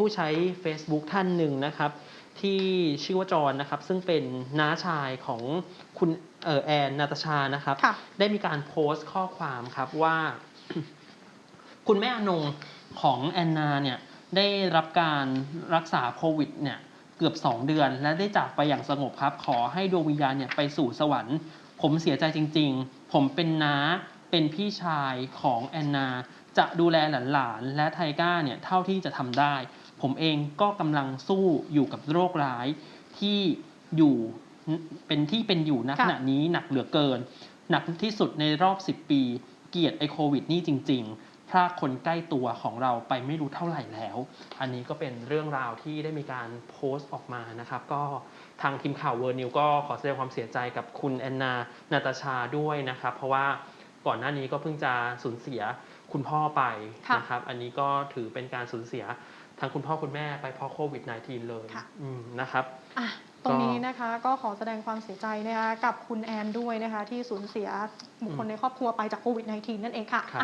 ผู้ใช้ Facebook ท่านหนึ่งนะครับ ที่ชื่อว่าจอนนะครับ ซึ่งเป็นน้าชายของคุณเออแอนนาตาชานะครับค่ะได้มีการโพสต์ข้อความครับว่า คุณแม่อนงของแอนนาเนี่ยได้รับการรักษาโควิดเนี่ยเกือบ 2 เดือน และได้จากไปอย่างสงบครับ ขอให้ดวงวิญญาณเนี่ยไปสู่สวรรค์ ผมเสียใจจริง ๆ ผมเป็นน้าเป็นพี่ชายของแอนนา จะดูแลหลานๆและไทก้าเนี่ยเท่าที่จะทำได้ ผมเองก็กำลังสู้อยู่กับโรคร้ายที่อยู่เป็นที่เป็นอยู่ณค่ะขณะนี้หนักเหลือเกิน หนักที่สุดในรอบ 10 ปี เกลียดไอโควิดนี่จริง ๆ พรากคนใกล้ตัวของเราไปไม่รู้เท่าไหร่แล้ว อันนี้ก็เป็นเรื่องราวที่ได้มีการโพสต์ออกมานะครับ ก็ทางทีมข่าวเวอร์นิวก็ขอแสดงความเสียใจกับคุณแอนนานาตาชาด้วยนะครับ เพราะว่าก่อนหน้านี้ก็เพิ่งจะสูญเสียคุณพ่อไปค่ะนะครับ อันนี้ก็ถือเป็นการสูญเสีย ทั้งคุณพ่อคุณแม่ไปเพราะโควิด -19 เลยค่ะอืมนะครับอะตรงนี้นะคะก็ขอแสดงความเสียใจนะคะกับคุณแอนด้วยนะคะที่สูญเสียบุคคลในครอบครัวไปจากโควิด -19 นั่นเองค่ะครับอะ